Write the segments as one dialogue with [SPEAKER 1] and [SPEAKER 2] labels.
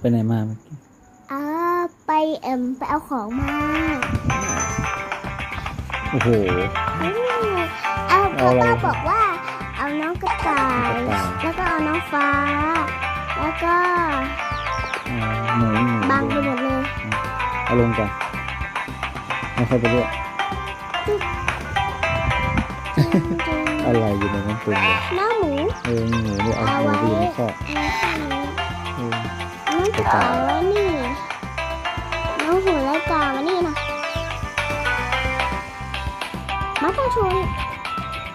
[SPEAKER 1] ไปไหนมาเมื่อกี้
[SPEAKER 2] อ่าไปเอ็มไปเอาของมา
[SPEAKER 1] โอ้โห
[SPEAKER 2] อืมเอา
[SPEAKER 1] เอา
[SPEAKER 2] พ่อ
[SPEAKER 1] อะไร
[SPEAKER 2] ป้าบอกว่า เอาน้องกระต่าย
[SPEAKER 1] กระต่าย
[SPEAKER 2] แล้วก็เอาน้องฟ้า แล้วก็
[SPEAKER 1] อ่าหนูหนู
[SPEAKER 2] บังไปหมดเลย
[SPEAKER 1] เอาลงก่อนไม่ค่อยไปเรื่อย
[SPEAKER 2] จริง
[SPEAKER 1] อะไรอยู่ในนั้นเต็มเลย
[SPEAKER 2] ๆน้องหมู
[SPEAKER 1] เออมีหนูด้วยเอา
[SPEAKER 2] เอา
[SPEAKER 1] หนู
[SPEAKER 2] ไว้
[SPEAKER 1] ดีไม่ชอบ
[SPEAKER 2] เอาแค่นี้
[SPEAKER 1] เออ
[SPEAKER 2] น้อง กระต่ายไว้นี่น้องหูไร้กาไว้นี่นะมาต้องชวน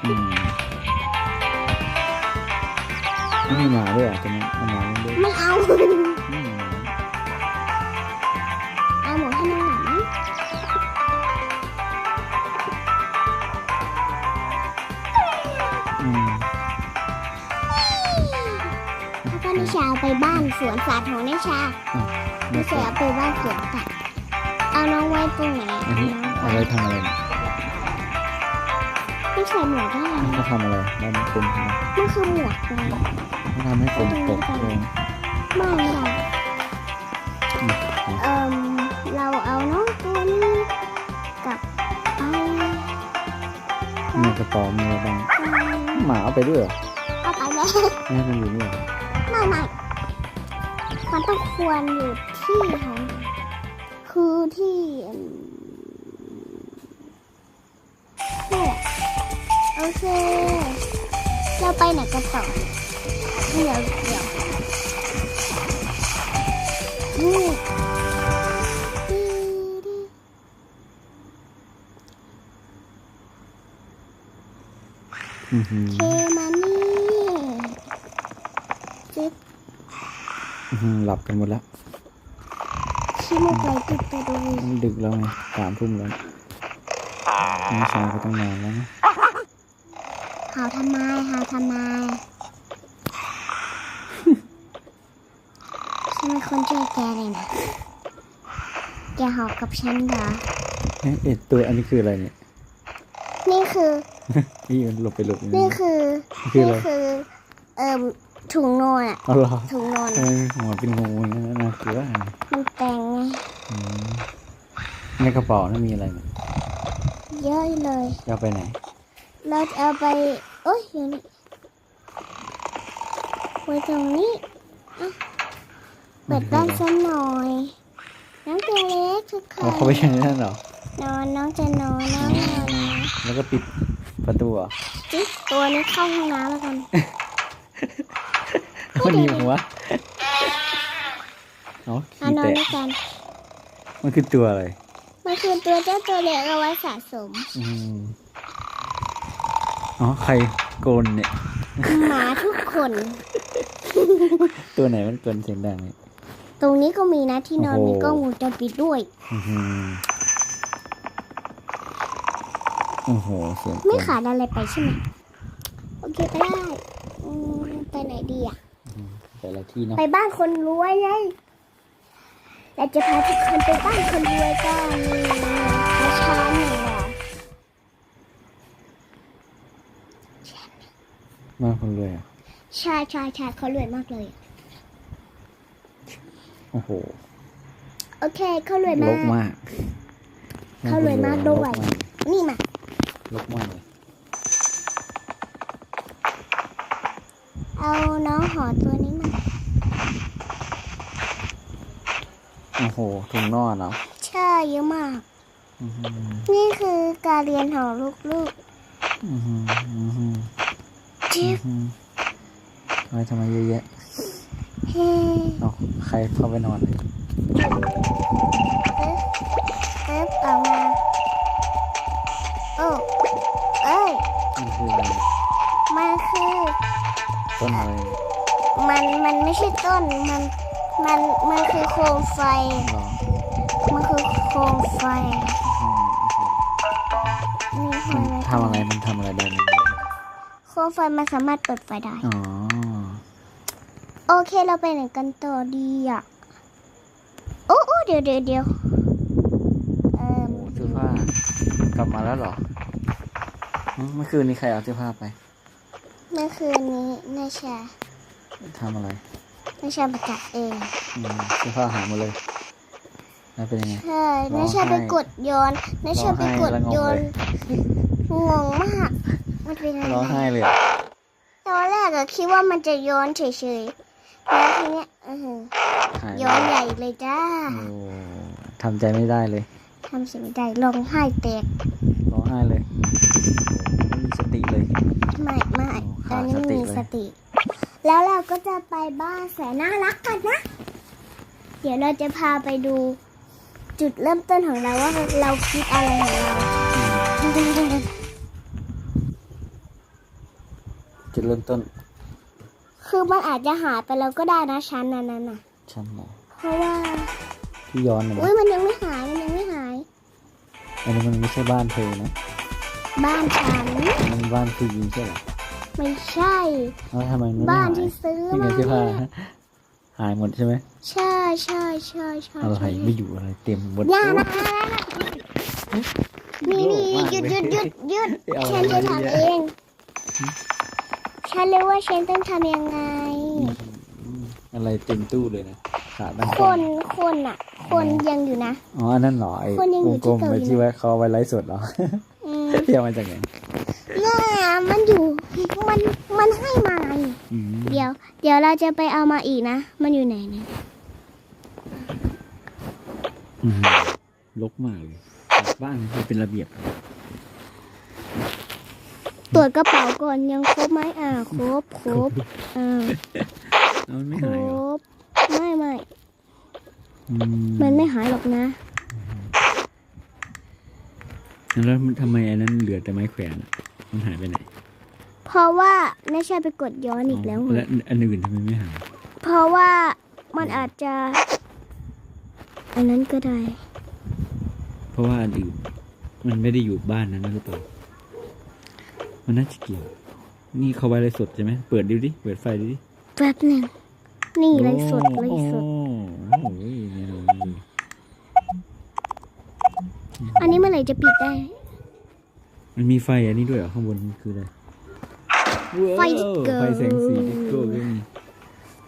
[SPEAKER 1] อืมไม่มีหมาด้วยเหรอะตรงนี้เอาหมาเล่นด้วย
[SPEAKER 2] ไม่เอา
[SPEAKER 1] อืม
[SPEAKER 2] เอา นิชาไปบ้านสวนสัตว์ของนิชา
[SPEAKER 1] ไม่
[SPEAKER 2] นิ
[SPEAKER 1] ใช่
[SPEAKER 2] ชาไปบ้านสวนสัตว์เอาน้องไว้ตรงไหน
[SPEAKER 1] อันนี้
[SPEAKER 2] น้อง
[SPEAKER 1] เอาไว้ทำอะไรเนี่ย
[SPEAKER 2] ไม่ใส่หมวกได้นะ
[SPEAKER 1] เขาทำอะไรแล้วมันเป็นทำไม
[SPEAKER 2] มันคือหมวกเลย
[SPEAKER 1] เขาทำให้ฝนตกลง
[SPEAKER 2] ไม่เรา
[SPEAKER 1] อืม
[SPEAKER 2] เอ่มเราเอาน้องตัวนี้กลับไป
[SPEAKER 1] มีกระเป๋ามีอะไรบ้างหมาเอาไปด้วยเหรอ
[SPEAKER 2] เอาไปแล้ว
[SPEAKER 1] ไม่ให้มันอยู่นี่เหรอ
[SPEAKER 2] ไม่ไม่มันต้องควรอยู่ที่ของคือที่อืมนี่แหละโอเค เราไปไหนกันต่อเดี๋ยวเดี๋ยวนี่ดีดี
[SPEAKER 1] อือหือ
[SPEAKER 2] เคมานี่จิ๊บ
[SPEAKER 1] อื้อ หือหลับกันหมดแล้ว
[SPEAKER 2] ขี้มูกไหลติดไปดู
[SPEAKER 1] มันดึกแล้วไงสามทุ่มแล้วน้องชายก็ต้องนอนแล้วนะ
[SPEAKER 2] หาวทำไมหาวทำไมฉันเป็นคนช่วยแกเลยนะ แกหาวกับฉันเหรอ
[SPEAKER 1] เอ๊ะเอ๊ะตัวอันนี้คืออะไรเนี่ย
[SPEAKER 2] นี่คือ
[SPEAKER 1] นี่มันหลบไปหลบอยู่
[SPEAKER 2] นี่
[SPEAKER 1] นี่
[SPEAKER 2] คือ
[SPEAKER 1] คือ
[SPEAKER 2] นี่
[SPEAKER 1] อะไร
[SPEAKER 2] คือ เอ่ม ถุงนอนอะ
[SPEAKER 1] เอาเหรอ
[SPEAKER 2] ถุงนอน
[SPEAKER 1] เออหัวเป็นงูอย่างนั้นนะคือว่า
[SPEAKER 2] มันแต่งไง
[SPEAKER 1] อืมในกระเป๋านั้นมีอะไรเนี่ย
[SPEAKER 2] เยอะเลย
[SPEAKER 1] จะเอาไปไหน
[SPEAKER 2] เราจะเอาไปโอ้ยอยู่นี่ไว้ตรงนี้อะเปิดบ้านฉันหน่อย น้องตัวเล็กทุกค
[SPEAKER 1] เอา
[SPEAKER 2] น
[SPEAKER 1] เขาไปอย่างนั้นเหรอ น
[SPEAKER 2] อนน้องจะนอนน้องนอนนะ
[SPEAKER 1] แล้วก็ปิดประตูเหรอะ
[SPEAKER 2] จิ๊บตัวนี้เข้าห้องน้ำแล้วกัน
[SPEAKER 1] มันมีหัวเนาะ
[SPEAKER 2] เอา
[SPEAKER 1] ขี้
[SPEAKER 2] นอน
[SPEAKER 1] แตะ
[SPEAKER 2] ด้วยกัน
[SPEAKER 1] มันคือตัวอะไร
[SPEAKER 2] มันคือตัวเจ้าตัวเล็กเอาไว้สะสม
[SPEAKER 1] อืมอ๋อใครโกนเนี่ย
[SPEAKER 2] หมาทุกคน
[SPEAKER 1] ตัวไหนมันเกินเสียงดังเนี่ย
[SPEAKER 2] ตรงนี้ก็มีนะที่นอน
[SPEAKER 1] โอ้โห
[SPEAKER 2] มีกล้องวงจรปิดด้วย
[SPEAKER 1] อื้อหือโอ้โหเสียง
[SPEAKER 2] ไม่
[SPEAKER 1] กล
[SPEAKER 2] ขาดอะไรไปใช่ไหมโอเคไปได้อืมไปไหนดีอะ
[SPEAKER 1] แต่ละที่เนาะ
[SPEAKER 2] ไปบ้านคนรวยไงเราจะพาทุกคนไปบ้านคนรวยกันมาช้าหน่อยอะ
[SPEAKER 1] มากคนรวยอะ
[SPEAKER 2] ใช่ใช่ใช่เขารวยมากเลยอะ
[SPEAKER 1] โอ้โห
[SPEAKER 2] โอเคเขารวย
[SPEAKER 1] ล
[SPEAKER 2] มาก
[SPEAKER 1] กมาก
[SPEAKER 2] เขารวยมากด้วย
[SPEAKER 1] ลกมาก
[SPEAKER 2] นี่มา
[SPEAKER 1] ลกมากเลย
[SPEAKER 2] เอาน้องหอตัวนี้มา
[SPEAKER 1] โอ้โหถุงนอนเนาะ
[SPEAKER 2] ใช่เยอะมาก
[SPEAKER 1] อื้อหือ
[SPEAKER 2] นี่คือการเรียนของลูก
[SPEAKER 1] อื้อหืออื้อหือ
[SPEAKER 2] ๆจิ๊บ
[SPEAKER 1] อื้อหือทำไมทำไมเยอะแยะ
[SPEAKER 2] เฮ้
[SPEAKER 1] เอาใครเข้าไปนอนเลย
[SPEAKER 2] เอ๊ะออกมาโอ้เอ้ย
[SPEAKER 1] มันคืออะไร
[SPEAKER 2] มันคือ
[SPEAKER 1] ต้นอะไร
[SPEAKER 2] มันมันไม่ใช่ต้นมัน มันมันคือโคมไฟ
[SPEAKER 1] หรอ
[SPEAKER 2] มันคือโคมไฟ
[SPEAKER 1] อื้อหือ
[SPEAKER 2] นี่
[SPEAKER 1] มัน
[SPEAKER 2] ไฟ
[SPEAKER 1] ทำอะไรมันทำอะไรได้ไหม
[SPEAKER 2] โคมไฟมันสามารถเปิดไฟได้
[SPEAKER 1] อ๋อ
[SPEAKER 2] โอเคเราไปไหนกันต่อดีอะ โอ้โอ้เดี๋ยวเดี๋ยวเดี๋ยวเอ่อ
[SPEAKER 1] โอ้เสื้อผ้ากลับมาแล้วเหรออืมเมื่อคืนนี้ใครเอาเสื้อผ้าไป
[SPEAKER 2] เมื่อคืนนี้นาชา
[SPEAKER 1] ทำอะไร
[SPEAKER 2] ไม่ใช่ไปจัดเอง
[SPEAKER 1] อืมเสื้อผ้าหายหมดเลย แล้วเป็นยังไง
[SPEAKER 2] ใช่
[SPEAKER 1] ร้องไห้
[SPEAKER 2] ไม่ใช่ไปกดโยนไม่ใช่ไปกดโยนงงมาก มันเป็นอะไร
[SPEAKER 1] ร้องไห้เลยอะ
[SPEAKER 2] ตอนแรกอะคิดว่ามันจะโยนเฉยๆแล้วทีเนี้ยอื้อหือ
[SPEAKER 1] หาย
[SPEAKER 2] โยนใหญ่เลยจ้า
[SPEAKER 1] โอ้ทำใจไม่ได้เลย
[SPEAKER 2] ทำเสียงใหญ่ร้องไห้แตก
[SPEAKER 1] ร้องไห้เลยโอ้ไม่มีสติเลย
[SPEAKER 2] ไม่ไม่
[SPEAKER 1] โอ้
[SPEAKER 2] ตอนนี้
[SPEAKER 1] ขาดสติ
[SPEAKER 2] มี
[SPEAKER 1] เลย
[SPEAKER 2] สติ แล้วเราก็จะไปบ้านแสนน่ารักกันนะ เดี๋ยวเราจะพาไปดูจุดเริ่มต้นของเราว่าเราคิดอะไรของเรา
[SPEAKER 1] จุดเริ่มต้น
[SPEAKER 2] คือมันอาจจะหายไปแล้วก็ได้นะชั้นนั้นน่ะนะ
[SPEAKER 1] ชั้นไหน
[SPEAKER 2] เพราะว่า
[SPEAKER 1] ที่ย้อนนะ
[SPEAKER 2] อุ้ยมันยังไม่หายมันยังไม่หาย
[SPEAKER 1] อันนี้มันไม่ใช่บ้านเธอนะ
[SPEAKER 2] บ้านฉัน
[SPEAKER 1] มันบ้านคือยิงใช่เหรอ
[SPEAKER 2] ไม่ใช่
[SPEAKER 1] แล้วทำไมมันไม่
[SPEAKER 2] บ้าน
[SPEAKER 1] หาย
[SPEAKER 2] ที่ซื้อ
[SPEAKER 1] ที่ไง
[SPEAKER 2] มา
[SPEAKER 1] เสื้อผ้า
[SPEAKER 2] เนี่ย
[SPEAKER 1] หายหมดใช่ไหม
[SPEAKER 2] ใช่ใช่ใช่ใช่
[SPEAKER 1] อะไร
[SPEAKER 2] ใช่
[SPEAKER 1] ไม่อยู่อะไรเต็มหมด
[SPEAKER 2] อย่า
[SPEAKER 1] โอ้
[SPEAKER 2] นะนี่นี่หยุดหยุดหยุดหยุด
[SPEAKER 1] เอา
[SPEAKER 2] ฉันจะ
[SPEAKER 1] อะไร
[SPEAKER 2] ทำ
[SPEAKER 1] เนี่ย
[SPEAKER 2] เองฉันรู้ว่าฉันต้องทำยังไง
[SPEAKER 1] อะไรเต็มตู้เลยนะขาตั้ง
[SPEAKER 2] คนคนอะ คนยังอยู่นะ
[SPEAKER 1] อ๋ออันนั้นเหรอไอ้
[SPEAKER 2] คนยัง
[SPEAKER 1] ว
[SPEAKER 2] อยู่
[SPEAKER 1] งกลม
[SPEAKER 2] ที่เกาหลี
[SPEAKER 1] ไปที่ไว้เขาเอาไว้ไลฟ์สดเหรอ
[SPEAKER 2] อืม
[SPEAKER 1] เที่ยวมาจากไหน
[SPEAKER 2] เนี่ยมันอยู่ มันมันให้มาไง
[SPEAKER 1] อืม
[SPEAKER 2] เดี๋ยว เดี๋ยวเราจะไปเอามาอีกนะ มันอยู่ไหนนะ
[SPEAKER 1] อืมลกมากเลยบ้านมันเป็นระเบียบ
[SPEAKER 2] ตรวจกระเป๋าก่อนยังครบไหมอ่าครบครบอ่า
[SPEAKER 1] เอามันไม่
[SPEAKER 2] คร
[SPEAKER 1] หายเหรอบ
[SPEAKER 2] ไม่ไม่
[SPEAKER 1] อื
[SPEAKER 2] มันไม่หายหรอกนะ
[SPEAKER 1] แล้วมันทำไมอันนั้นเหลือแต่ไม้แขวนอะมันหายไปไหน
[SPEAKER 2] เพราะว่าไม่ใช่ไปกดย้อนอีกแล้ว
[SPEAKER 1] แล้วอันอื่นทำไมไม่หาย
[SPEAKER 2] เพราะว่ามันอาจจะ อันนั้นก็ได้
[SPEAKER 1] เพราะว่าอันอื่นมันไม่ได้อยู่บ้านนั้นนะหรือเปล่ามันน่าจะเกี่ยว นี่เขาไว้ไลฟ์สดใช่ไหมเปิดดูดิเปิดไฟดูดิ
[SPEAKER 2] แป๊บหนึ่งนี่ไรสดไรสด
[SPEAKER 1] โอ้โหเนี่ยเรา
[SPEAKER 2] อันนี้เมื่อไหร่จะปิดได้
[SPEAKER 1] มันมีไฟอันนี้ด้วยเหรอข้างบนมันคืออะไร
[SPEAKER 2] ไฟดิสโก้
[SPEAKER 1] ไฟแสงสีดิสโก้ก็มี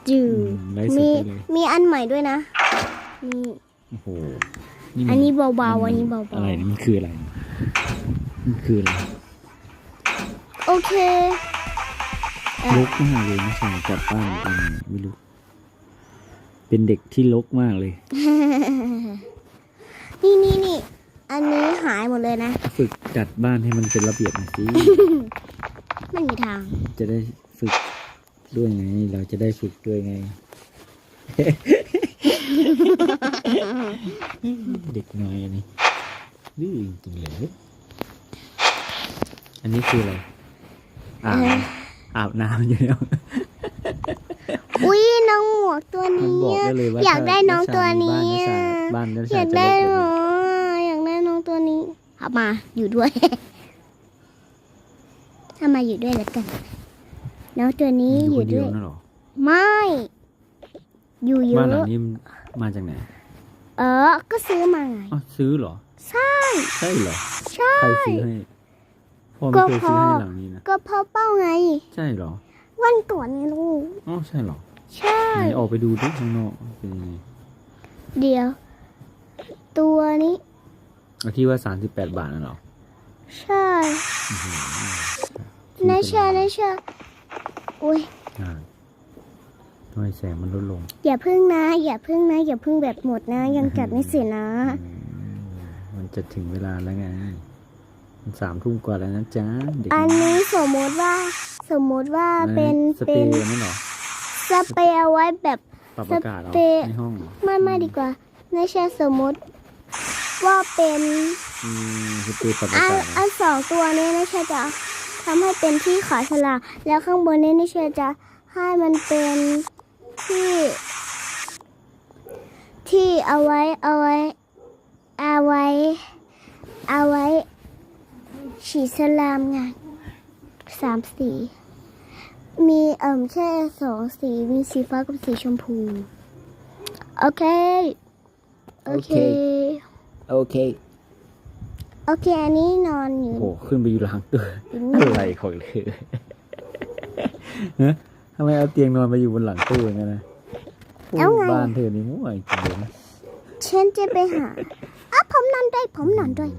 [SPEAKER 2] จื
[SPEAKER 1] อื
[SPEAKER 2] ด
[SPEAKER 1] มไลฟ์สด
[SPEAKER 2] มี
[SPEAKER 1] ได้เลย
[SPEAKER 2] มีอันใหม่ด้วยนะนี่
[SPEAKER 1] โอ้โห
[SPEAKER 2] อันนี้เบาๆ
[SPEAKER 1] มั
[SPEAKER 2] อันนี้เบา
[SPEAKER 1] อะไรเนี่ยมันคืออะไรมันคืออะไร
[SPEAKER 2] ๆโอเคอะ
[SPEAKER 1] ลกมากเลยนะชายกลับบ้านเป็นไงไม่รู้ เป็นเด็กที่ลกมากเลย
[SPEAKER 2] นี่นี่นี่อันนี้หายหมดเลยนะ
[SPEAKER 1] ฝึกจัดบ้านให้มันเป็นระเบียบหน่อยสิ
[SPEAKER 2] ไม่มีทาง
[SPEAKER 1] จะได้ฝึกด้วยไง เราจะได้ฝึกด้วยไง เด็กน้อยอันนี้ดื้อจริงๆเลยอันนี้คืออะไรอาบ
[SPEAKER 2] เอ่อ
[SPEAKER 1] อาบน้ำอยู่แล้ว
[SPEAKER 2] อุ้ยน้องหมวกตัว
[SPEAKER 1] มัน
[SPEAKER 2] นี้
[SPEAKER 1] บอก
[SPEAKER 2] อะ
[SPEAKER 1] ได้เลยว่า
[SPEAKER 2] อยากได้น้องตัวนี้
[SPEAKER 1] ถ้า
[SPEAKER 2] อะ
[SPEAKER 1] บ้านนัช
[SPEAKER 2] อยาก
[SPEAKER 1] จะ
[SPEAKER 2] ได้
[SPEAKER 1] เล็กก
[SPEAKER 2] น้
[SPEAKER 1] ว่า
[SPEAKER 2] องอยากได้น้องตัวนี้เอามาอยู่ด้วยถ้า มาอยู่ด้วยแล้วกันน้องตัวนี้
[SPEAKER 1] นี้
[SPEAKER 2] อยู่
[SPEAKER 1] คนเดี
[SPEAKER 2] ด้
[SPEAKER 1] ยว
[SPEAKER 2] วย
[SPEAKER 1] นั่นหรอ
[SPEAKER 2] ไม่ อยู่เย
[SPEAKER 1] บ้านหลัง
[SPEAKER 2] อะ
[SPEAKER 1] นี้มาจากไหน
[SPEAKER 2] เออ ก็ซื้อมาไง
[SPEAKER 1] อ๋อซื้อเหรอ
[SPEAKER 2] ใช่
[SPEAKER 1] ใช่เหรอ
[SPEAKER 2] ใช่
[SPEAKER 1] ใครซื้อให้พ่อ
[SPEAKER 2] ก็
[SPEAKER 1] ไม่เคยซื้อ
[SPEAKER 2] พ่อ
[SPEAKER 1] ให้หลังนี้นะ
[SPEAKER 2] ก็พ่อเป้าไง
[SPEAKER 1] ใช่เหรอ
[SPEAKER 2] วันก่อนไงลูก
[SPEAKER 1] อ๋อใช่เหรอ
[SPEAKER 2] ใช่
[SPEAKER 1] ไหนออกไปดูดิข้างนอกเป็นยังไง
[SPEAKER 2] เดี๋ยว ตัวนี้
[SPEAKER 1] เอาที่ว่าสามสิบแปดบาทน่ะเหรอ
[SPEAKER 2] ใช่ นะเชานะเชาอุ้ย
[SPEAKER 1] อ่าทำไมแสงมันลดลง
[SPEAKER 2] อย่าพึ่งนะ อย่าพึ่งนะ อย่าพึ่งแบบหมดนะ ยังจัดไม่เสร็จนะ
[SPEAKER 1] อืมมันจะถึงเวลาแล้วไง มันสามทุ่มกว่าแล้วนะจ๊ะเด็ก
[SPEAKER 2] อันนี้สมมติว่า สมมติว่า
[SPEAKER 1] อั
[SPEAKER 2] เป็น
[SPEAKER 1] สเปร
[SPEAKER 2] เป็น
[SPEAKER 1] ย์นั่นเหรอ
[SPEAKER 2] สเปรย์เอาไว้แบบ
[SPEAKER 1] ปรับอากาศเหรอ
[SPEAKER 2] สเปรย์
[SPEAKER 1] ในห้องเหรอ
[SPEAKER 2] ไม่ไม่ดีกว่าไม่ใช่สมมติว่าเป็น
[SPEAKER 1] อืมสเปรย์ปรับอา
[SPEAKER 2] อัน
[SPEAKER 1] กาศเหร
[SPEAKER 2] อั
[SPEAKER 1] อน
[SPEAKER 2] สองตัวนี้นะเชาจะ ทำให้เป็นที่ขาฉลากแล้วข้างบนนี้นะเชจะให้มันเป็นที่ ที่เอาไว้เอาไว้เอาไว้ เอาไว้ ฉีดสลามไงสามสี มีเอ่มแค่สองสีมีสีฟ้ากับสีชมพู โอเค โอเค
[SPEAKER 1] โอเค
[SPEAKER 2] โอเค อันนี้นอนอยู่
[SPEAKER 1] โอ้โหขึ้นไปอยู่หลังตัว
[SPEAKER 2] อยู่
[SPEAKER 1] อะ
[SPEAKER 2] นี่
[SPEAKER 1] ไรของเลยฮะทำไมเอาเตียงนอนไปอยู่บนหลังตู้อย่างนั้นนะโอ้
[SPEAKER 2] แล้วไง
[SPEAKER 1] บ้านเธอนี่มั่วจริงเลยนะ
[SPEAKER 2] ฉันจะไปหาอะผมนอนด้วยผมนอนด้วย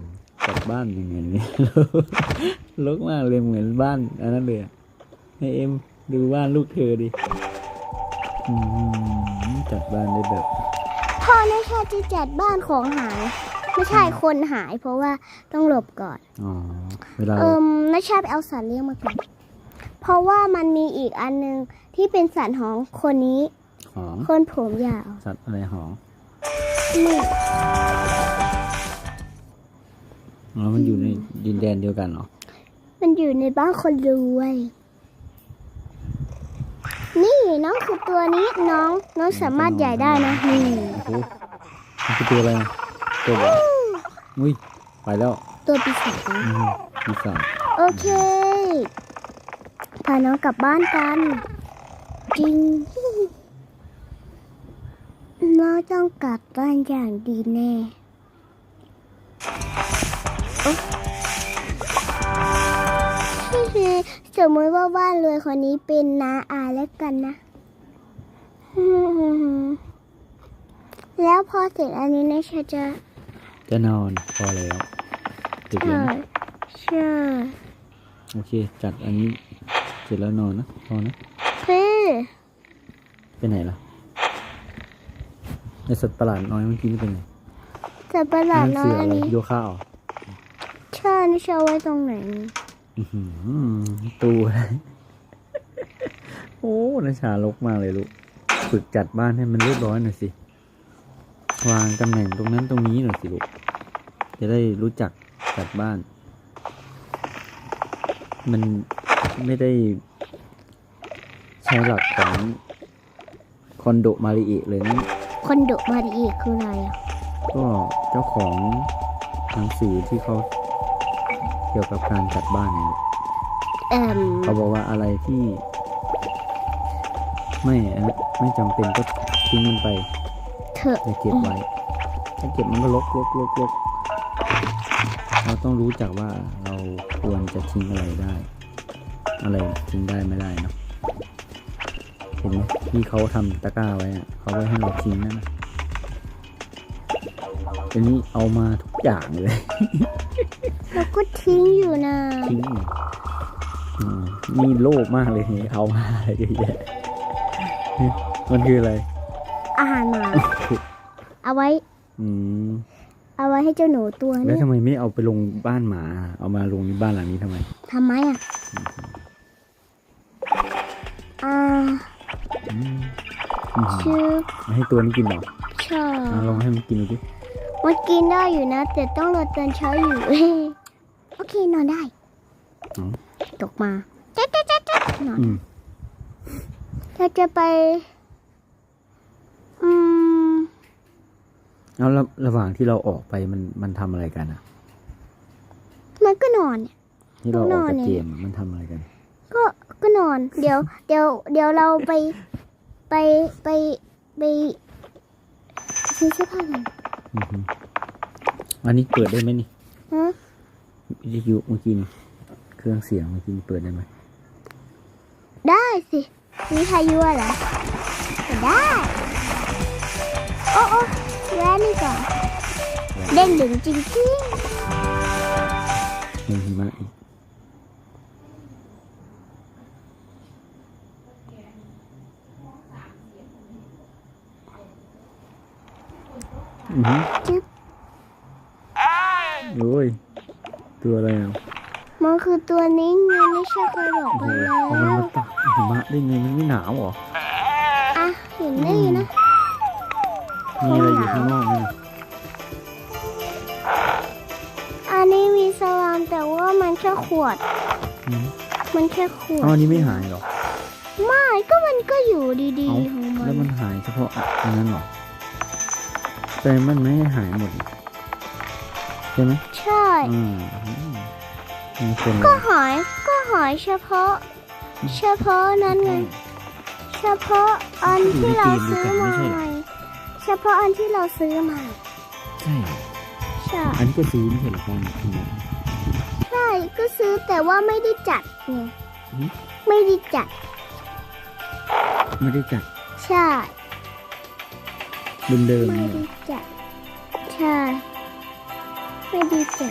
[SPEAKER 1] จัดบ้านยังไงเนี่ยลกมากเลยเหมือนบ้านอันนั้นเลยอะให้เอ็มดูบ้านลูกเธอดิอืมจัดบ้านได้แบบ
[SPEAKER 2] พ่อไม่ใช่จะจัดบ้านของหาย ไม่ใช่คนหายเพราะว่าต้องหลบก่อน
[SPEAKER 1] อ๋อ เวลา
[SPEAKER 2] เอิมไม่ใช่ไปเอาสัตว์เลี้ยงมาก่อนเพราะว่ามันมีอีกอันหนึงที่เป็นสัตว์ของคนนี้
[SPEAKER 1] หอม
[SPEAKER 2] คนผมยาว
[SPEAKER 1] สัตว์อะไรหอม
[SPEAKER 2] นี่
[SPEAKER 1] อ๋อมันอยู่ในดินแดนเดียวกันเหรอ
[SPEAKER 2] มันอยู่ในบ้านคนรวย นี่น้องคือตัวนี้น้องน้องสามารถใหญ่ได้นะนี่
[SPEAKER 1] โอ้โหมันคือตัวอะไรอะ ตัวแบบอุ้ยไปแล้ว
[SPEAKER 2] ตัวปีศาจนะ
[SPEAKER 1] อืมปีศาจ
[SPEAKER 2] โอเค พาน้องกลับบ้านกัน จริง น้องต้องกลับบ้านอย่างดีแน่โอ๊ะสมมติว่าบ้านรวยคนนี้เป็นน้าอาแล้วกันนะ แล้วพอเสร็จอันนี้นะชาจะ
[SPEAKER 1] จะนอนพอแล้วเด็ก
[SPEAKER 2] ใช่
[SPEAKER 1] เล็ก
[SPEAKER 2] ใช่
[SPEAKER 1] โอเค จัดอันนี้เสร็จแล้วนอนนะพอนะ
[SPEAKER 2] คือ
[SPEAKER 1] ไปไหนล่ะไอสัตว์ประหลาดน้อยเมื่อกี้นี่เป็นไง
[SPEAKER 2] สัตว์ประหลาด
[SPEAKER 1] นั่น
[SPEAKER 2] น้อ
[SPEAKER 1] เสื
[SPEAKER 2] ย
[SPEAKER 1] อ
[SPEAKER 2] อั
[SPEAKER 1] อะ
[SPEAKER 2] น
[SPEAKER 1] ไร
[SPEAKER 2] นี้
[SPEAKER 1] โยคะเหรอ
[SPEAKER 2] ใช่นี่ชาไว้ตรงไหน
[SPEAKER 1] อื้อหือตูอะไรโอ้นาชาลกมากเลยลูกฝึกจัดบ้านให้มันเรียบร้อยหน่อยสิ วางตำแหน่งตรงนั้นตรงนี้หน่อยสิลูก จะได้รู้จักจัดบ้าน มันไม่ได้ใช้หลักของคอนโดมาริเอะเลยนะ
[SPEAKER 2] คอนโดมาริเอะคืออะไรอะ
[SPEAKER 1] ก็เจ้าของหนังสือที่เขาเกี่ยวกับการจัดบ้านเนี่ย
[SPEAKER 2] เอ่ม
[SPEAKER 1] เขาบอกว่าอะไรที่ ไม่อันนั้นไม่จำเป็นก็ทิ้งมันไป
[SPEAKER 2] เถอะ
[SPEAKER 1] อย่าเก็บไว้ถ้าเก็บมันก็ลกลกลกลก เราต้องรู้จักว่าเราควรจะทิ้งอะไรได้ อะไรทิ้งได้ไม่ได้เนอะเห็นไหมที่เขาทำตะกร้าไว้อะเขาไว้ให้เราทิ้งนั่นนะอันนี้เอามาทุกอย่างเลย
[SPEAKER 2] เราก็ทิ้งอยู่นะ
[SPEAKER 1] ทิ้งอืมนี่โลภมากเลยเอามาอะไรเยอะแยะมันคืออะไร
[SPEAKER 2] อาหารหมา เอาไว้
[SPEAKER 1] อืม
[SPEAKER 2] เอาไว้ให้เจ้าหนูตัว
[SPEAKER 1] แล้ว
[SPEAKER 2] นี้
[SPEAKER 1] ทำไมไม่เอาไปลงบ้านหมา เอามาลงบ้านหลังนี้ทำไม
[SPEAKER 2] ทำไมอะอ่า
[SPEAKER 1] อืมอืม
[SPEAKER 2] ชื่อ
[SPEAKER 1] ไม่ให้ตัวนี้กินเหรอ
[SPEAKER 2] ชอ
[SPEAKER 1] เอาลองให้มันกินดูสิ
[SPEAKER 2] มันกินได้อยู่นะ แต่ต้องรอตอนเช้าอยู่ โอเคนอนได้
[SPEAKER 1] อ๋อ
[SPEAKER 2] ตกมาเจ๊ะเจ๊ะเจ๊ะเจ๊ะนอน
[SPEAKER 1] อืม
[SPEAKER 2] เราจะไป อืม
[SPEAKER 1] แล้วระระหว่างที่เราออกไปมันมันทำอะไรกันอะ
[SPEAKER 2] มันก็นอนเนี่ย
[SPEAKER 1] ที่เราออก
[SPEAKER 2] นอน
[SPEAKER 1] จาก
[SPEAKER 2] เนี่ย
[SPEAKER 1] เกมอะมันทำอะไรกัน
[SPEAKER 2] ก็ก็นอน เดี๋ยว เดี๋ยว เดี๋ยวเราไปไปไปไปซื้อเสื้อผ้ากัน
[SPEAKER 1] อือฮึอันนี้เปิดได้ไหมนี่
[SPEAKER 2] ฮะ
[SPEAKER 1] วิทยุเมื่อกี้นี่เครื่องเสียงเมื่อกี้นี่เปิดได้ไหม
[SPEAKER 2] ได้สิมีพายุเหรอได้ โอ้โอ้ แว่นนี่ก่อนเด้งดึงจริงจริง
[SPEAKER 1] มีหิมะอีกอือฮึ
[SPEAKER 2] ๆจึ๊บ
[SPEAKER 1] โอ้ยตัวอะไรอะ
[SPEAKER 2] มันคือตัวนี้ไงไม่ใช่เคยบอก
[SPEAKER 1] โอ้โห
[SPEAKER 2] ไปแล้
[SPEAKER 1] เอามัน
[SPEAKER 2] ว
[SPEAKER 1] มาตักหิมะได้ไงมันไม่หนาวเหรอ
[SPEAKER 2] อะเห็นได้อยู่นะ
[SPEAKER 1] มีอะไรอยู่ข้างนอกไหมน่ะ
[SPEAKER 2] อันนี้มีสลามแต่ว่ามันแค่ขวด
[SPEAKER 1] อืม
[SPEAKER 2] มันแค่ขวด
[SPEAKER 1] เอาอันนี้ไม่หายเหรอ
[SPEAKER 2] ไม่ก็มันก็อยู่ดี
[SPEAKER 1] เอา
[SPEAKER 2] ๆของมั
[SPEAKER 1] แล้ว
[SPEAKER 2] น
[SPEAKER 1] มันหายเฉพาะอันนั้นเหรอ แต่มันไม่ได้หายหมดนี่ใช่ไหม
[SPEAKER 2] ใช่
[SPEAKER 1] อืมอืมมันเป็นอะไร
[SPEAKER 2] ก็หายก็หายเฉพาะ เฉพาะนั้นไง เฉพาะอันที่เราซื้อมาไง เฉพาะอันที่เราซื้อมา
[SPEAKER 1] ใช่
[SPEAKER 2] ใช่
[SPEAKER 1] อันนี้ก็ซื้อไม่ใช่เหรอตอนที่ไหน
[SPEAKER 2] ใช่ก็ซื้อแต่ว่าไม่ได้จัดไง
[SPEAKER 1] อืม
[SPEAKER 2] ไม่ได้จัด
[SPEAKER 1] ไม่ได้จัด
[SPEAKER 2] ใช่
[SPEAKER 1] เดิมๆ
[SPEAKER 2] ไม่
[SPEAKER 1] เนี่ยเหร
[SPEAKER 2] ดี
[SPEAKER 1] อ
[SPEAKER 2] จ้ะใช่ไม่ดีจ้ะ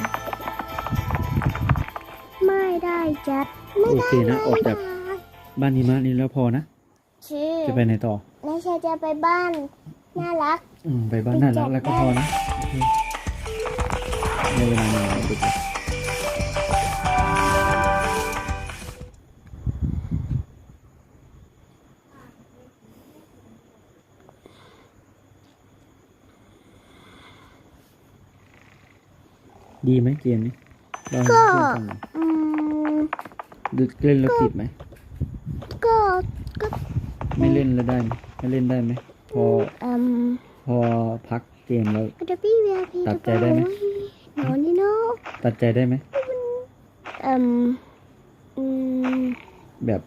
[SPEAKER 2] ไม่ได้จัด ไม่
[SPEAKER 1] โอ
[SPEAKER 2] ได้
[SPEAKER 1] เคนะออกจากบ้านหิมะนี้แล้วพอนะ
[SPEAKER 2] ชื่อ
[SPEAKER 1] จะไปไหนต่อ
[SPEAKER 2] ไม่ใช่จะไปบ้าน น่ารัก
[SPEAKER 1] อืมไปบ้านน่ารักแล้วก็พอนะโอเคในเวลานอนดึกแล้วดีไหมเกมนี้เราให้
[SPEAKER 2] ก็
[SPEAKER 1] เพื่อนฟังหน่อย
[SPEAKER 2] อืม
[SPEAKER 1] ดูเล่นแล้วติดไหม
[SPEAKER 2] ก็ก็
[SPEAKER 1] ไม่เล่นแล้วได้ไหมไม่เล่นได้ไหม พอ
[SPEAKER 2] อืม
[SPEAKER 1] พอพักเกมแล้ว
[SPEAKER 2] กระปี้เวียพี
[SPEAKER 1] ตัดใจได้ไหม
[SPEAKER 2] หนอนนี่เนาะ
[SPEAKER 1] ตัดใจได้ไหม
[SPEAKER 2] อืมอืม
[SPEAKER 1] แบบ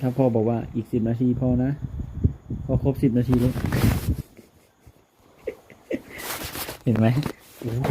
[SPEAKER 1] ถ้าพ่อบอกว่าอีกสิบนาทีพอนะพอครบสิบนาทีแล้ว เห็นไหมโอ้โห